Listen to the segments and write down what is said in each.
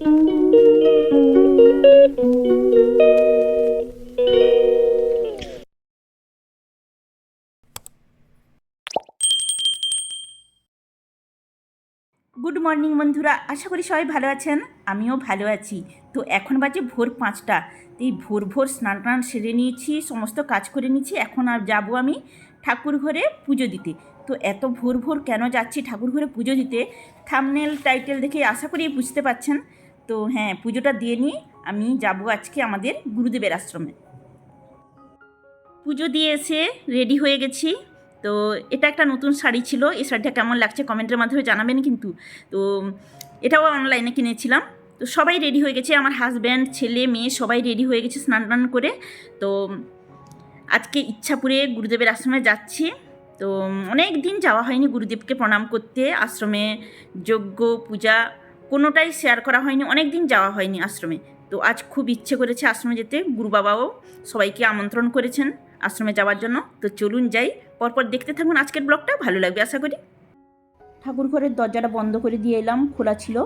Good morning বন্ধুরা, আশা করি সবাই ভালো আছেন। আমিও ভালো আছি। তো এখন বাজে ভোর পাঁচটা। এই ভোর ভোর স্নান টান সেরে নিয়েছি, সমস্ত কাজ করে নিয়েছি। এখন আর যাব আমি ঠাকুর ঘরে পুজো দিতে। তো এত ভোর ভোর কেন যাচ্ছি ঠাকুর ঘরে পুজো দিতে? থামনেল, টাইটেল দেখে আশা করি বুঝতে পারছেন। তো হ্যাঁ পুজোটা দিয়ে নিয়ে আমি যাব আজকে আমাদের গুরুদেবের আশ্রমে। পুজো দিয়ে এসে রেডি হয়ে গেছি। তো এটা একটা নতুন শাড়ি ছিল। এই শাড়িটা কেমন লাগছে কমেন্টের মাধ্যমে জানাবেন কিন্তু। তো এটাও অনলাইনে কিনেছিলাম। তো সবাই রেডি হয়ে গেছে। আমার হাজব্যান্ড ছেলে, মেয়ে সবাই রেডি হয়ে গেছে স্নান টান করে। তো আজকে ইচ্ছাপুরে গুরুদেবের আশ্রমে যাচ্ছি। তো অনেক দিন যাওয়া হয়নি গুরুদেবকে প্রণাম করতে। আশ্রমে যজ্ঞ, পূজা কোনোটাই শেয়ার করা হয়নি অনেক দিন যাওয়া হয়নি আশ্রমে। তো আজ খুব ইচ্ছে করেছে আশ্রমে যেতে গুরু বাবাও সবাইকে আমন্ত্রণ করেছেন আশ্রমে যাওয়ার জন্য। তো চলুন যাই, পরপর দেখতে থাকুন আজকের ব্লগটা, ভালো লাগবে আশা করি। ঠাকুর ঘরের দরজাটা বন্ধ করে দিয়ে এলাম, খোলা ছিল।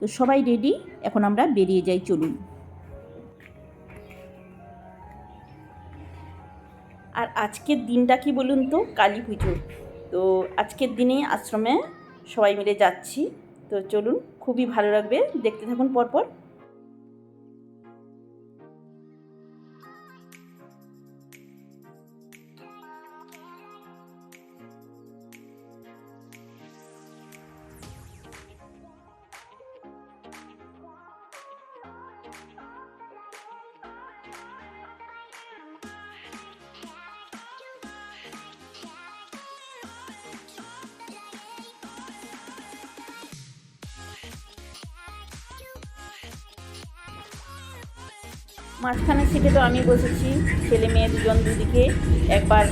তো সবাই রেডি এখন আমরা বেরিয়ে যাই, চলুন। আর আজকের দিনটা কি বলুন তো? কালী পুজো। তো আজকের দিনে আশ্রমে সবাই মিলে যাচ্ছি। তো চলুন খুবই ভালো লাগবে। দেখতে থাকুন পরপর। মাঝখানে সিটে তো আমি বসেছি। ছেলে মেয়ে দুজন দুদিকে। একবার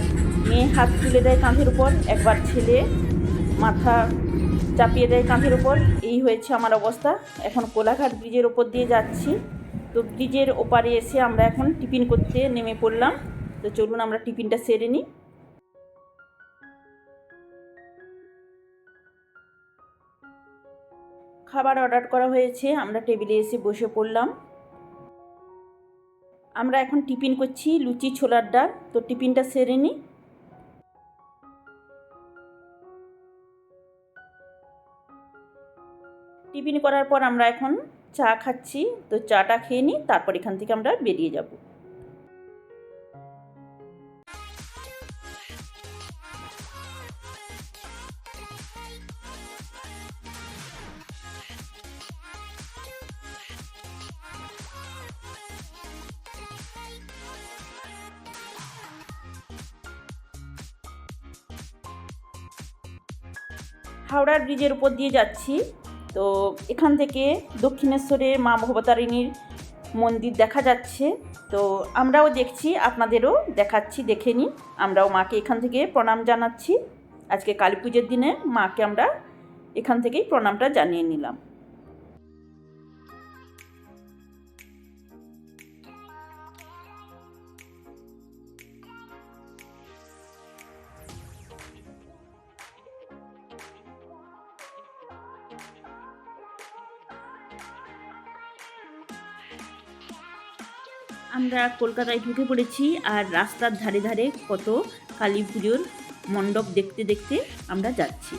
মেয়ে হাত তুলে দেয় কাঁধের উপর, একবার ছেলে মাথা চাপিয়ে দেয় কাঁধের উপর। এই হয়েছে আমার অবস্থা। এখন কোলাঘাট ব্রিজের ওপর দিয়ে যাচ্ছি। তো ব্রিজের ওপারে এসে আমরা এখন টিফিন করতে নেমে পড়লাম। তো চলুন আমরা টিফিনটা সেরে নিই। খাবার অর্ডার করা হয়েছে। আমরা টেবিলে এসে বসে পড়লাম। আমরা এখন টিফিন করছি লুচি, ছোলার ডাল। তো টিফিনটা সেরে নিই। টিফিন করার পর আমরা এখন চা খাচ্ছি। তো চাটা খেয়ে নিই, তারপর এখান থেকে আমরা বেরিয়ে যাব। হাওড়ার ব্রিজের উপর দিয়ে যাচ্ছি। তো এখান থেকে দক্ষিণেশ্বরে মা ভবতারিণীর মন্দির দেখা যাচ্ছে। তো আমরাও দেখছি, আপনাদেরও দেখাচ্ছি, দেখে নিই। আমরাও মাকে এখান থেকে প্রণাম জানাচ্ছি। আজকে কালী পুজোর দিনে মাকে আমরা এখান থেকেই প্রণামটা জানিয়ে নিলাম। আমরা কলকাতায় ঢুকে পড়েছি আর রাস্তার ধারে ধারে কত কালী পুজোর মণ্ডপ দেখতে দেখতে আমরা যাচ্ছি।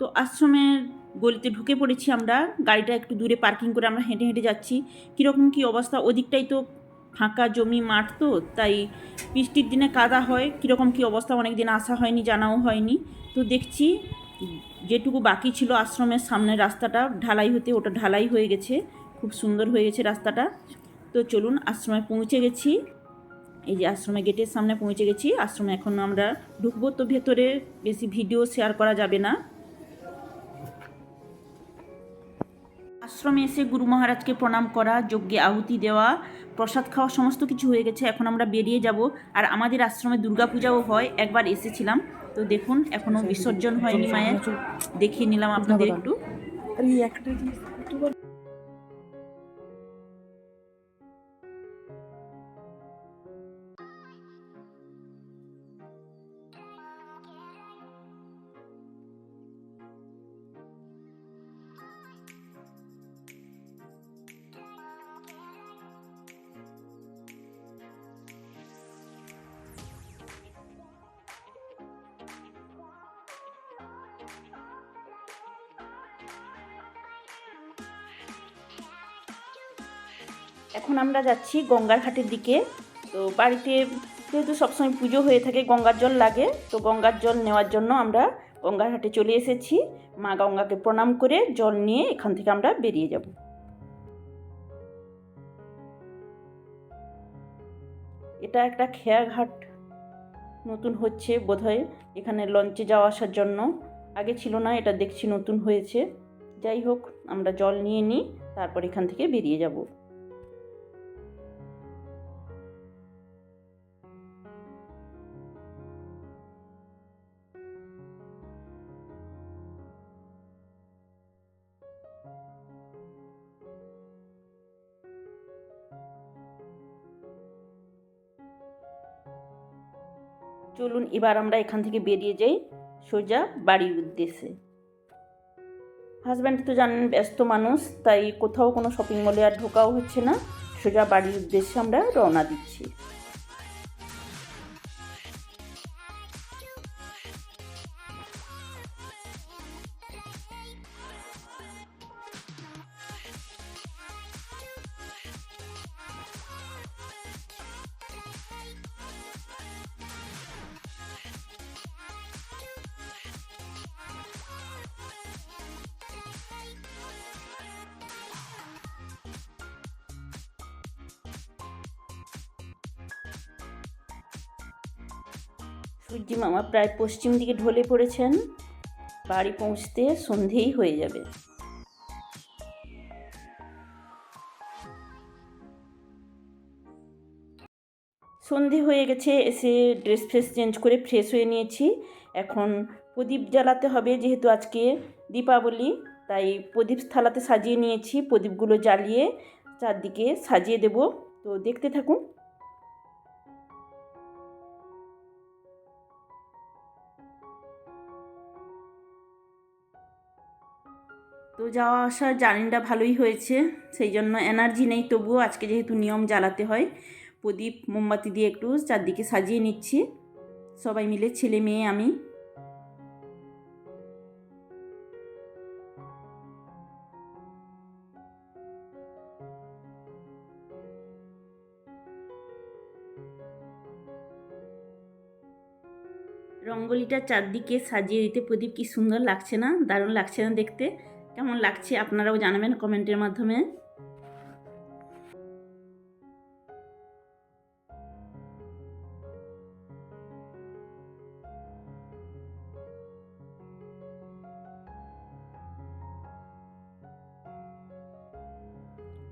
তো আশ্রমের গলিতে ঢুকে পড়েছি আমরা। গাড়িটা একটু দূরে পার্কিং করে আমরা হেঁটে হেঁটে যাচ্ছি। কীরকম কী অবস্থা? ওদিকটাই তো ফাঁকা জমি মাঠ তো, তাই বৃষ্টির দিনে কাদা হয়। কীরকম কী অবস্থা? অনেক দিন আসা হয়নি, জানাও হয়নি। তো দেখছি যেটুকু বাকি ছিল আশ্রমের সামনে রাস্তাটা, ঢালাই হতে ওটা ঢালাই হয়ে গেছে। খুব সুন্দর হয়ে গেছে রাস্তাটা। তো চলুন আশ্রমে পৌঁছে গেছি। এই যে আশ্রমে গেটের সামনে পৌঁছে গেছি। আশ্রমে এখন আমরা ঢুকবো, তো ভেতরে বেশি ভিডিও শেয়ার করা যাবে না। আশ্রমে এসে গুরু মহারাজকে প্রণাম করা যজ্ঞে আহুতি দেওয়া প্রসাদ খাওয়া সমস্ত কিছু হয়ে গেছে। এখন আমরা বেরিয়ে যাব। আর আমাদের আশ্রমে দুর্গাপূজাও হয়। একবার এসেছিলাম। তো দেখুন এখনও বিসর্জন হয়নি মায়ের। দেখিয়ে নিলাম আপনাদের একটু। এখন আমরা যাচ্ছি গঙ্গার ঘাটের দিকে। তো বাড়িতে যেহেতু সবসময় পুজো হয়ে থাকে, গঙ্গার জল লাগে। তো গঙ্গার জল নেওয়ার জন্য আমরা গঙ্গার ঘাটে চলে এসেছি। মা গঙ্গাকে প্রণাম করে জল নিয়ে এখান থেকে আমরা বেরিয়ে যাব। এটা একটা খেয়া ঘাট। নতুন হচ্ছে বোধহয়। এখানে লঞ্চে যাওয়া আসার জন্য। আগে ছিল না, এটা দেখছি নতুন হয়েছে। যাই হোক, আমরা জল নিয়ে নিই, তারপর এখান থেকে বেরিয়ে যাব। চলুন, এবার আমরা এখান থেকে বেরিয়ে যাই সোজা বাড়ির উদ্দেশ্যে। হাজব্যান্ড তো জানেন, ব্যস্ত মানুষ, তাই কোথাও কোনো শপিং মলে আর ঢোকাও হচ্ছে না। সোজা বাড়ির উদ্দেশ্যে আমরা রওনা দিচ্ছি। সূর্যি মামা প্রায় পশ্চিম দিকে ঢলে পড়েছেন। বাড়ি পৌঁছতে সন্ধেই হয়ে যাবে। সন্ধে হয়ে গেছে, এসে ড্রেস ফ্রেস চেঞ্জ করে ফ্রেশ হয়ে নিয়েছি। এখন প্রদীপ জ্বালাতে হবে, যেহেতু আজকে দীপাবলি, তাই প্রদীপ থালাতে সাজিয়ে নিয়েছি। প্রদীপগুলো জ্বালিয়ে চারদিকে সাজিয়ে দেব। তো দেখতে থাকুন। তো যাওয়া আসার জার্নিটা ভালোই হয়েছে, সেই জন্য এনার্জি নেই, তবুও আজকে যেহেতু নিয়ম জ্বালাতে হয়, প্রদীপ, মোমবাতি দিয়ে একটু চারদিকে সাজিয়ে নিচ্ছি, সবাই মিলে, ছেলে, মেয়ে, আমি। রঙ্গোলিটা চারদিকে সাজিয়ে দিতে প্রদীপ কি সুন্দর লাগছে না? দারুণ লাগছে না দেখতে। কেমন লাগছে? আপনারাও জানাবেন কমেন্টের মাধ্যমে।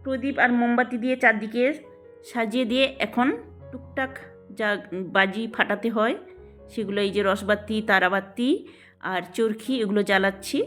প্রদীপ আর মোমবাতি দিয়ে চারদিকে সাজিয়ে দিয়ে এখন টুকটাক যা বাজি ফাটাতে হয়, সেগুলো এই যে রসবাতি, তারাবাতি আর চরখি, এগুলো জ্বালাচ্ছি।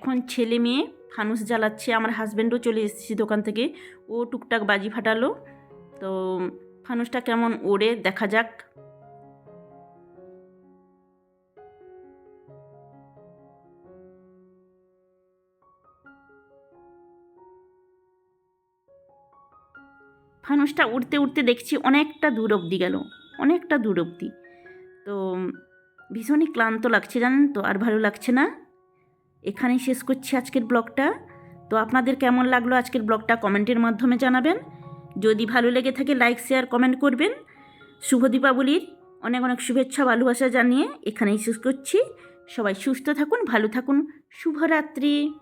এখন ছেলে মেয়ে ফানুস জ্বালাচ্ছে। আমার হাজব্যান্ডও চলে এসেছি দোকান থেকে। ও টুকটাক বাজি ফাটালো। তো ফানুসটা কেমন ওড়ে, দেখা যাক। ফানুসটা উড়তে উড়তে দেখছি অনেকটা দূর অবধি গেল, অনেকটা দূর অবধি। তো ভীষণই ক্লান্ত লাগছে জানেন তো, আর ভালো লাগছে না। এখানেই শেষ করছি আজকের ব্লগটা। তো আপনাদের কেমন লাগল আজকের ব্লগটা কমেন্টের মাধ্যমে জানাবেন। যদি ভালো লেগে থাকে লাইক শেয়ার কমেন্ট করবেন। শুভ দীপাবলির অনেক অনেক শুভেচ্ছা, ভালোবাসা জানিয়ে এখানেই শেষ করছি। সবাই সুস্থ থাকুন, ভালো থাকুন। শুভরাত্রি।